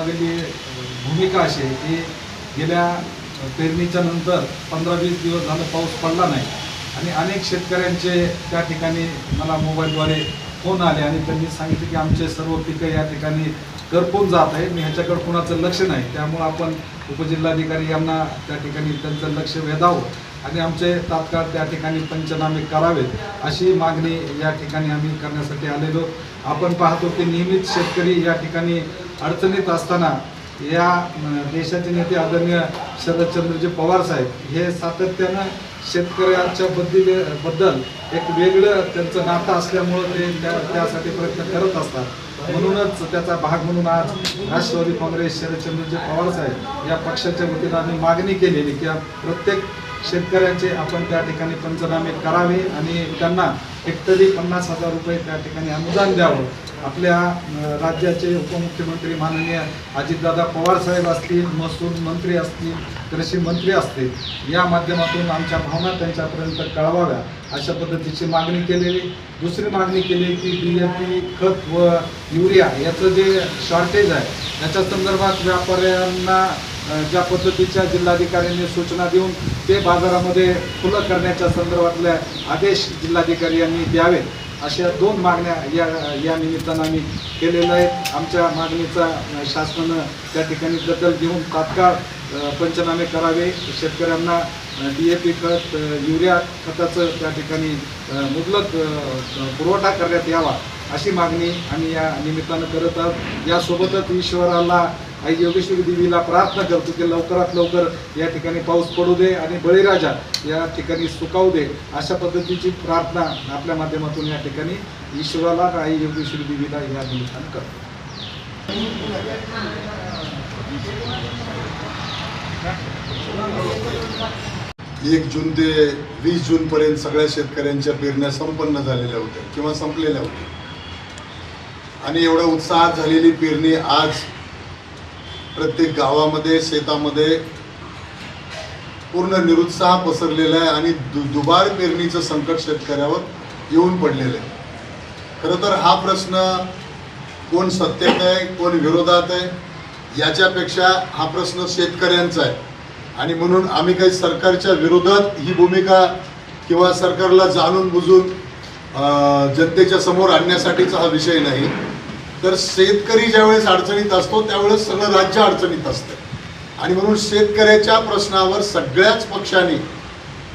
पाठीमागली भूमिका अशी आहे की गेल्या पेरणीच्या नंतर पंधरा वीस दिवस झालं पाऊस पडला नाही. आणि अनेक शेतकऱ्यांचे त्या ठिकाणी मला मोबाईलद्वारे फोन आले आणि त्यांनी सांगितले की आमचे सर्व पिकं या ठिकाणी करपून जात आहे मी ह्याच्याकडे कुणाचं लक्ष नाही. त्यामुळं आपण उपजिल्हाधिकारी यांना त्या ठिकाणी त्यांचं लक्ष वेधावं आणि आमचे तात्काळ त्या ठिकाणी पंचनामे करावेत अशी मागणी या ठिकाणी आम्ही करण्यासाठी आलेलो. आपण पाहतो की नेहमीच शेतकरी या ठिकाणी अडचणीत असताना या देशाचे नेते आदरणीय शरदचंद्रजी पवार साहेब हे सातत्यानं शेतकऱ्यांच्या बद्दल बद्दल एक वेगळं त्यांचं नातं असल्यामुळं ते त्या त्यासाठी प्रयत्न करत असतात. म्हणूनच त्याचा भाग म्हणून आज राष्ट्रवादी काँग्रेस शरदचंद्रजी पवार साहेब या पक्षाच्या वतीनं आम्ही मागणी केलेली की प्रत्येक शेतकऱ्याचे आपण त्या ठिकाणी पंचनामे करावे आणि त्यांना हेक्टरी पन्नास हजार रुपये त्या ठिकाणी अनुदान द्यावं. आपल्या राज्याचे उपमुख्यमंत्री माननीय अजितदादा पवार साहेब असतील महसूल मंत्री असतील कृषी मंत्री असतील या माध्यमातून आमच्या भावना त्यांच्यापर्यंत कळवाव्या अशा पद्धतीची मागणी केलेली. दुसरी मागणी केली की डी ए पी खत व युरिया याचं जे शॉर्टेज आहे याच्या संदर्भात व्यापाऱ्यांना ज्या पद्धतीच्या जिल्हाधिकाऱ्यांनी सूचना देऊन ते बाजारामध्ये खुलं करण्याच्या संदर्भातले आदेश जिल्हाधिकारी यांनी द्यावेत. अशा दोन मागण्या या या निमित्तानं आम्ही केलेल्या आहेत. आमच्या मागणीचा शासनानं त्या ठिकाणी दखल घेऊन तात्काळ पंचनामे करावे. शेतकऱ्यांना डी ए पी खत युरिया खताचं त्या ठिकाणी मुबलक पुरवठा करण्यात यावा अशी मागणी आम्ही या निमित्तानं करत आहोत. यासोबतच ईश्वराला आई योगेश्वरी देवीला प्रार्थना करतो की लवकरात लवकर या ठिकाणी पाऊस पडू दे आणि बळीराजा या ठिकाणी सुकावू दे अशा पद्धतीची प्रार्थना आपल्या माध्यमातून या ठिकाणी ईश्वराला आई योगेश्वरी देवीला या निमित्तानं करतो. एक जून ते वीस जूनपर्यंत सगळ्या शेतकऱ्यांच्या पेरण्या संपन्न झालेल्या होत्या किंवा संपलेल्या होत्या. आणि एवढ्या उत्साहात झालेली पेरणी आज प्रत्येक गावामध्ये शेतामध्ये पूर्ण निरुत्साह पसरलेला आहे आणि दु दुबार पेरणीचं संकट शेतकऱ्यावर येऊन पडलेलं आहे. खरं तर हा प्रश्न कोण सत्तेत आहे कोण विरोधात आहे याच्यापेक्षा हा प्रश्न शेतकऱ्यांचा आहे. आणि म्हणून आम्ही काही सरकारच्या विरोधात ही भूमिका किंवा सरकारला जाणून बुजून जनतेच्या समोर आणण्यासाठीचा हा विषय नाही. तर शेतकरी ज्यावेळेस अडचणीत असतो त्यावेळेस सगळं राज्य अडचणीत असतं. आणि म्हणून शेतकऱ्याच्या प्रश्नावर सगळ्याच पक्षांनी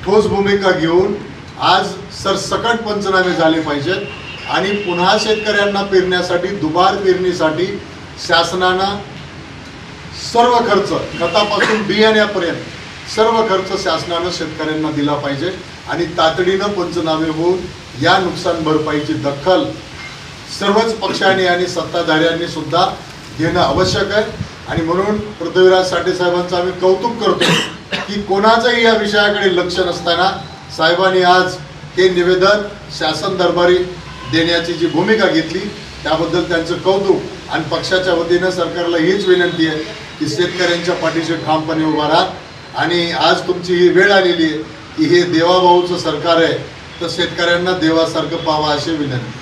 ठोस भूमिका घेऊन आज सरसकट पंचनामे झाले पाहिजेत. आणि पुन्हा शेतकऱ्यांना पेरण्यासाठी दुबार पेरणीसाठी शासनानं सर्व खर्च खतापासून बियाण्यापर्यंत सर्व खर्च शासनानं शेतकऱ्यांना दिला पाहिजे. आणि तातडीनं पंचनामे होऊन या नुकसान भरपाईची दखल सर्वच पक्षांनी आणि सत्ताधाऱ्यांनी सुद्धा घेणं आवश्यक आहे. आणि म्हणून पृथ्वीराज साठे साहेबांचं आम्ही कौतुक करतो की कोणाचंही या विषयाकडे लक्ष नसताना साहेबांनी आज हे निवेदन शासन दरबारी देण्याची जी भूमिका घेतली त्याबद्दल त्यांचं कौतुक आणि पक्षाच्या वतीनं सरकारला हीच विनंती आहे की शेतकऱ्यांच्या पाठीशी ठामपणे उभा राहा. आणि आज तुमची ही वेळ आलेली आहे की हे देवाभाऊचं सरकार आहे तर शेतकऱ्यांना देवासारखं पाहावं अशी विनंती.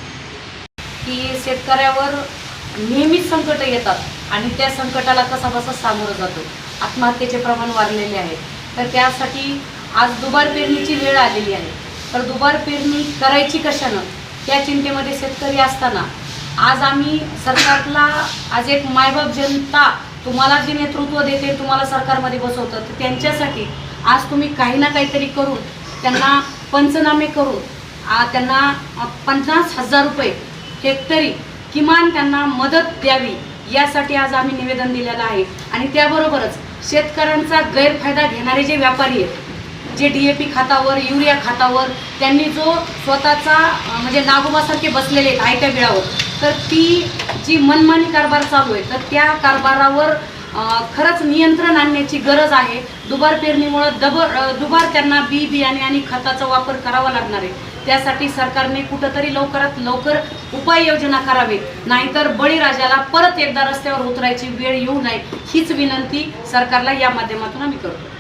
की शेतकऱ्यावर नेहमीच संकट येतात आणि त्या संकटाला कसा बसा सामोरं जातो. आत्महत्येचे प्रमाण वाढलेले आहे. तर त्यासाठी आज दुबार पेरणीची वेळ आलेली आहे. तर दुबार पेरणी करायची कशानं? त्या चिंतेमध्ये शेतकरी असताना. आज आम्ही सरकारला आज एक मायबाप जनता तुम्हाला जे नेतृत्व देते तुम्हाला सरकारमध्ये बसवतं तर त्यांच्यासाठी आज तुम्ही काही ना काहीतरी करून त्यांना पंचनामे करून त्यांना पन्नास हजार रुपये हेक्टरी किमान त्यांना मदत द्यावी यासाठी आज आम्ही निवेदन दिलेलं आहे. आणि त्याबरोबरच शेतकऱ्यांचा गैरफायदा घेणारे जे व्यापारी आहेत जे डी ए पी खातावर युरिया खातावर त्यांनी जो स्वतःचा म्हणजे नागोबासारखे बसलेले आहेत आयत्या बिळावर तर ती जी मनमानी कारभार चालू आहे तर त्या कारभारावर खरंच नियंत्रण आणण्याची गरज आहे. दुबार पेरणीमुळं दब दुबार त्यांना बी बियाणे आणि खताचा वापर करावा लागणार आहे. त्यासाठी सरकारने कुठंतरी लवकरात लवकर उपाययोजना करावी. नाहीतर बळीराजाला परत एकदा रस्त्यावर उतरायची वेळ येऊ नये. हीच विनंती सरकारला या माध्यमातून आम्ही करतो.